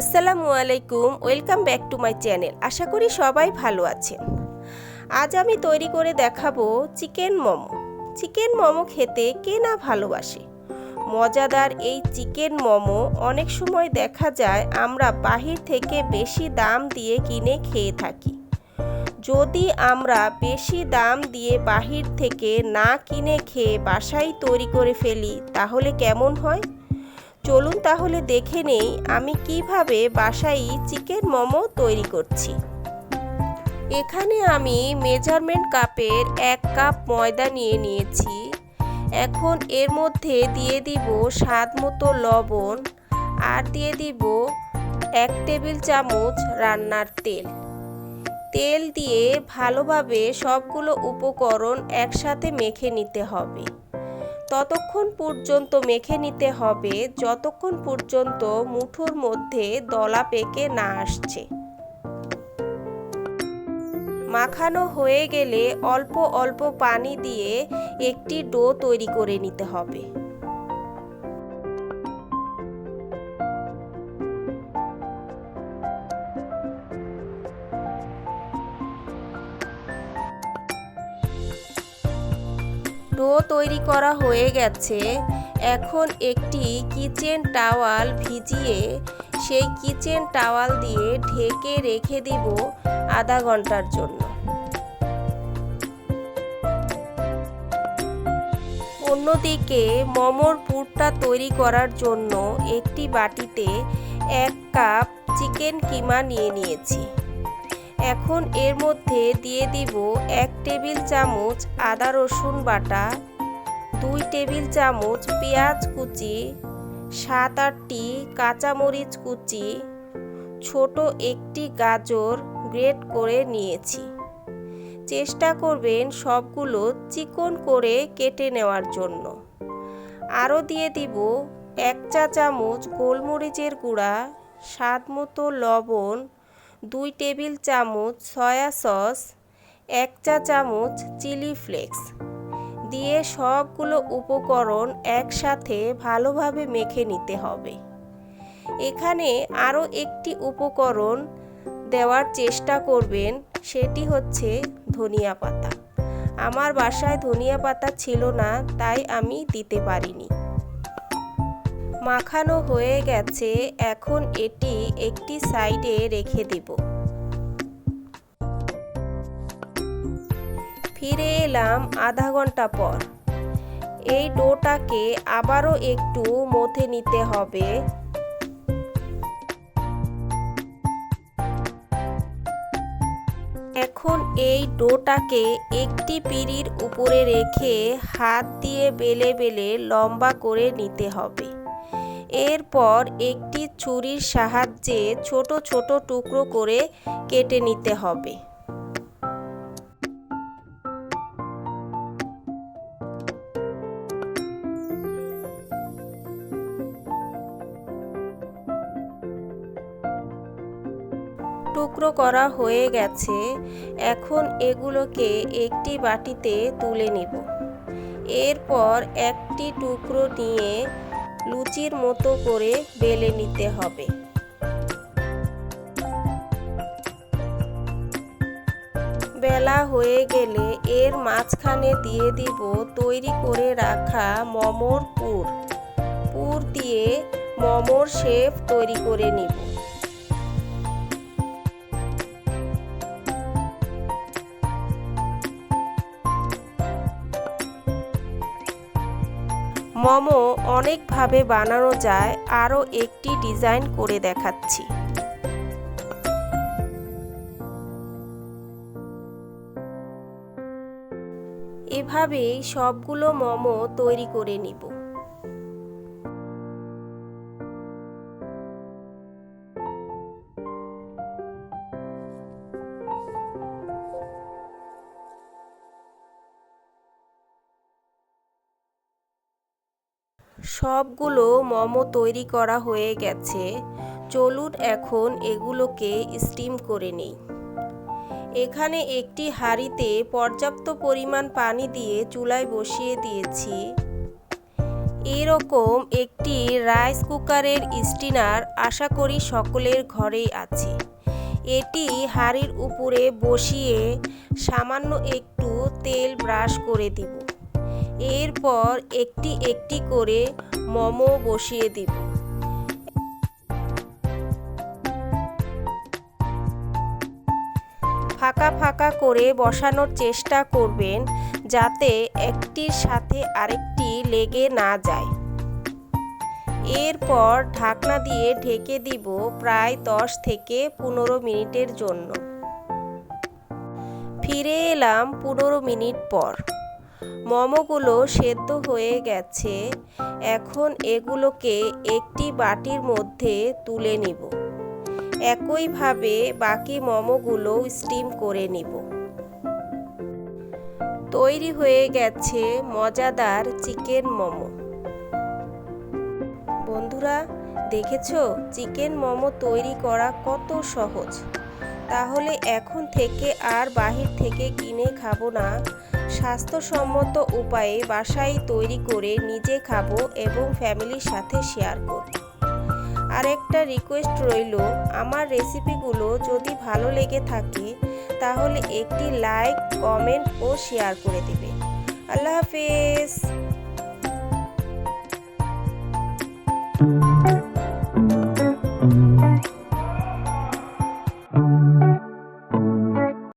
আসসালামু আলাইকুম, welcome back to my channel. আশা করি সবাই ভালো আছেন। আজ আমি তৈরি করে দেখাবো চিকেন মোমো। চিকেন মোমো খেতে কে না ভালোবাসে? মজাদার এই চিকেন মোমো অনেক সময় দেখা যায় আমরা বাহির থেকে বেশি দাম দিয়ে কিনে খেয়ে থাকি। যদি আমরা বেশি দাম দিয়ে বাহির থেকে না কিনে খেয়ে বাসায় তৈরি করে ফেলি, তাহলে কেমন হয়? চলুন তাহলে দেখে নেই আমি কীভাবে বাসায় চিকেন মোমো তৈরি করছি। এখানে আমি মেজারমেন্ট কাপের এক কাপ ময়দা নিয়ে নিয়েছি। এখন এর মধ্যে দিয়ে দিব স্বাদ মতো লবণ আর দিয়ে দিব এক টেবিল চামচ রান্নার তেল। তেল দিয়ে ভালোভাবে সবগুলো উপকরণ একসাথে মেখে নিতে হবে। ততক্ষণ পর্যন্ত মেখে নিতে হবে, যতক্ষণ পর্যন্ত মুঠোর মধ্যে দলা পেকে না আসছে। মাখানো হয়ে গেলে অল্প অল্প পানি দিয়ে একটি ডো তৈরি করে নিতে হবে। ডো তৈরি করা হয়ে গেছে। এখন একটি কিচেন টাওয়াল ভিজিয়ে সেই কিচেন টাওয়াল দিয়ে ঢেকে রেখে দিব আধা ঘণ্টার জন্য। অন্যদিকে মোমোর পুরটা তৈরি করার জন্য একটি বাটিতে এক কাপ চিকেন কিমা নিয়ে নিয়েছি। এখন এর মধ্যে দিয়ে দিব এক টেবিল চামচ আদা রসুন বাটা, দুই টেবিল চামচ পেঁয়াজ কুচি, সাত আটটি কাঁচামরিচ কুচি, ছোট একটি গাজর গ্রেট করে নিয়েছি। চেষ্টা করবেন সবগুলো চিকন করে কেটে নেওয়ার জন্য। আরও দিয়ে দিব এক চা চামচ গোলমরিচের গুঁড়া স্বাদ মতো লবণ দুই টেবিল চামচ সয়া সস, এক চা চামচ চিলি ফ্লেক্স দিয়ে সবগুলো উপকরণ একসাথে ভালোভাবে মেখে নিতে হবে। এখানে আরও একটি উপকরণ দেওয়ার চেষ্টা করবেন, সেটি হচ্ছে ধনিয়া পাতা। আমার বাসায় ধনিয়া পাতা ছিল না, তাই আমি দিতে পারিনি। মাখানো হয়ে গেছে, এখন এটি একটি সাইডে রেখে দেব। ফিরে এলাম আধা ঘণ্টা পর। এই ডোটাকে আবারও একটু মথে নিতে হবে। এখন এই ডোটাকে একটি পিঁড়ির উপরে রেখে হাত দিয়ে বেলে বেলে লম্বা করে নিতে হবে। এরপর একটি ছুরির সাহায্যে ছোট ছোট টুকরো করে কেটে নিতে হবে। টুকরো করা হয়ে গেছে। এখন এগুলোকে একটি বাটিতে তুলে নিব। এরপর একটি টুকরো নিয়ে লুচির মতো করে বেলে নিতে হবে। বেলা হয়ে গেলে এর মাঝখানে দিয়ে দিব তৈরি করে রাখা মমর পুর। পুর দিয়ে মমর শেপ তৈরি করে নিব। মোমো অনেকভাবে বানানো যায়, আরও একটি ডিজাইন করে দেখাচ্ছি। এভাবেই সবগুলো মোমো তৈরি করে নিব। সবগুলো মোমো তৈরি করা হয়ে গেছে। চলুন এখন এগুলোকে স্টিম করে নেই। এখানে একটি হাঁড়িতে পর্যাপ্ত পরিমাণ পানি দিয়ে চুলায় বসিয়ে দিয়েছি। এরকম একটি রাইস কুকারের স্টিনার আশা করি সকলের ঘরেই আছে। এটি হাঁড়ির উপরে বসিয়ে সামান্য একটু তেল ব্রাশ করে দিব। এরপর একটি একটি করে মোমো বসিয়ে দিব। ফাঁকা ফাঁকা করে বসানোর চেষ্টা করবেন যাতে একটির সাথে আরেকটি লেগে না যায়। এরপর ঢাকনা দিয়ে ঢেকে দিব প্রায় দশ থেকে পনেরো মিনিটের জন্য। ফিরে এলাম পনেরো মিনিট পর। মোমোগুলো সেদ্ধ হয়ে গেছে, এখন এগুলোকে একটি বাটির মধ্যে তুলে নিব। একইভাবে বাকি মোমোগুলো স্টিম করে নিব। তৈরি হয়ে গেছে মজাদার চিকেন মোমো। বন্ধুরা, দেখেছ? চিকেন মোমো তৈরি করা কত সহজ। তাহলে এখন থেকে আর বাহির থেকে কিনে খাব না। স্বাস্থ্যসম্মত উপায়ে বাসায় তৈরি করে নিজে খাব এবং ফ্যামিলির সাথে শেয়ার করব আরেকটা রিকোয়েস্ট রইল, আমার রেসিপিগুলো যদি ভালো লেগে থাকে, তাহলে একটি লাইক, কমেন্ট ও শেয়ার করে দেবে। আল্লাহ হাফেজ।